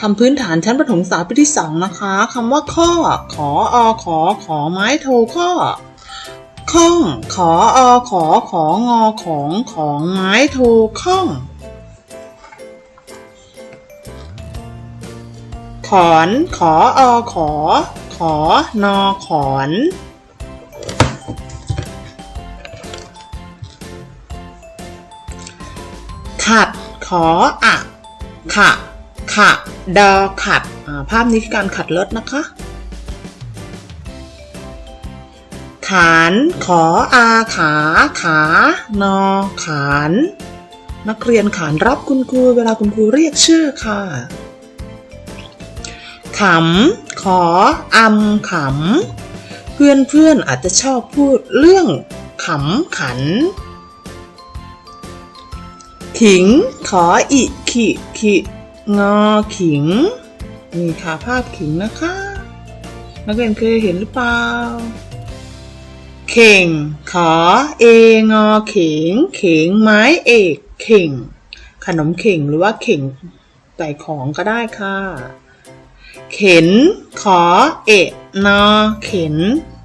คำพื้นฐานชั้นประถมศึกษาปีที่สองนะคะคำว่าข้อ ขออขอ ขอไม้โทข้อข้อง ขออขอ ของอของของไม้โทข้อง ขอน ขออขอ ขอนอขอนขัด ขออะขะ ขะดอขัด ภาพนี้คือการขัดรถนะคะ ขาน ขออาขา ขานอขาน นักเรียนขานรับคุณครูเวลาคุณครูเรียกชื่อค่ะขำ ขออำขำ เพื่อนเพื่อนอาจจะชอบพูดเรื่องขำขัน ขิง ขออิ ขิ ขิ งอขิง นี่ค่ะภาพขิงนะคะ นักเรียนเคยเห็นหรือเปล่า เข่ง ขอ เองอเข่ง เข่งไม้เอก เข่ง ขนมเข่งหรือว่าเข่งใส่ของก็ได้ค่ะ เข็น ขอ เอะนอเข็น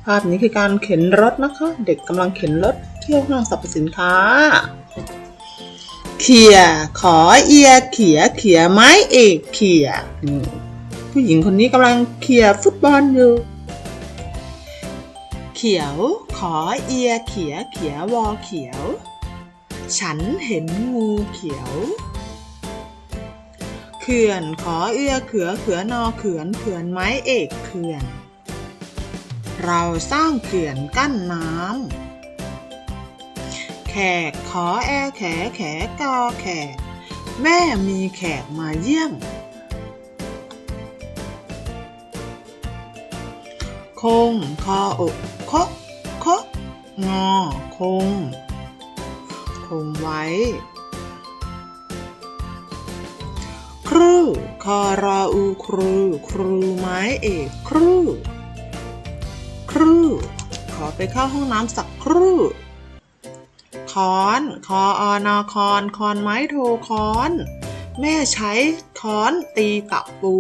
ภาพนี้คือการเข็นรถนะคะ เด็กกำลังเข็นรถเที่ยวห้างสรรพสินค้า เขี่ยขอเอียเขียเขียไม้เอกเขี่ยผู้หญิงคนนี้กำลังเขี่ยฟุตบอลอยู่ เขียว ขอเอียเขียเขียวอเขียว ฉันเห็นงูเขียวเขื่อนขอเอื้อเขือเขือนอเขื่อนเขื่อนไม้เอกเขื่อน เราสร้างเขื่อนกั้นน้ำ กขอแอแขแขกอแขกแม่มีแขกมาเยี่ยม คงคออกคกคกงอคง คงไว้ ครูคอรออูครู ครูไม้เอกครู ครู ขอไปเข้าห้องน้ำสักครู่ ค้อน คออนอคอนคอนไม้โทค้อน แม่ใช้ค้อนตีตะปู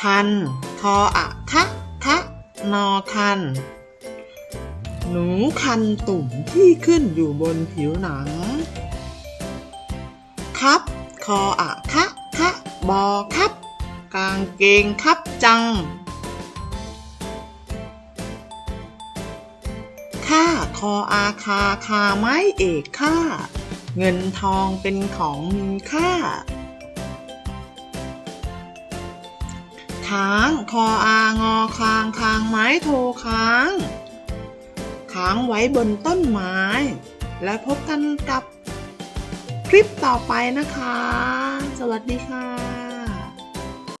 คัน คออะคะคะนอคัน หนูคันตุ่มที่ขึ้นอยู่บนผิวหนัง ครับ คออะคะคะบอครับ กางเกงครับจัง คออาคาคาไม้เอกค่า เงินทองเป็นของมีค่า ค้างคออางอคางคางไม้โทค้าง ค้างไว้บนต้นไม้ และพบกันกับคลิปต่อไปนะคะ สวัสดีค่ะ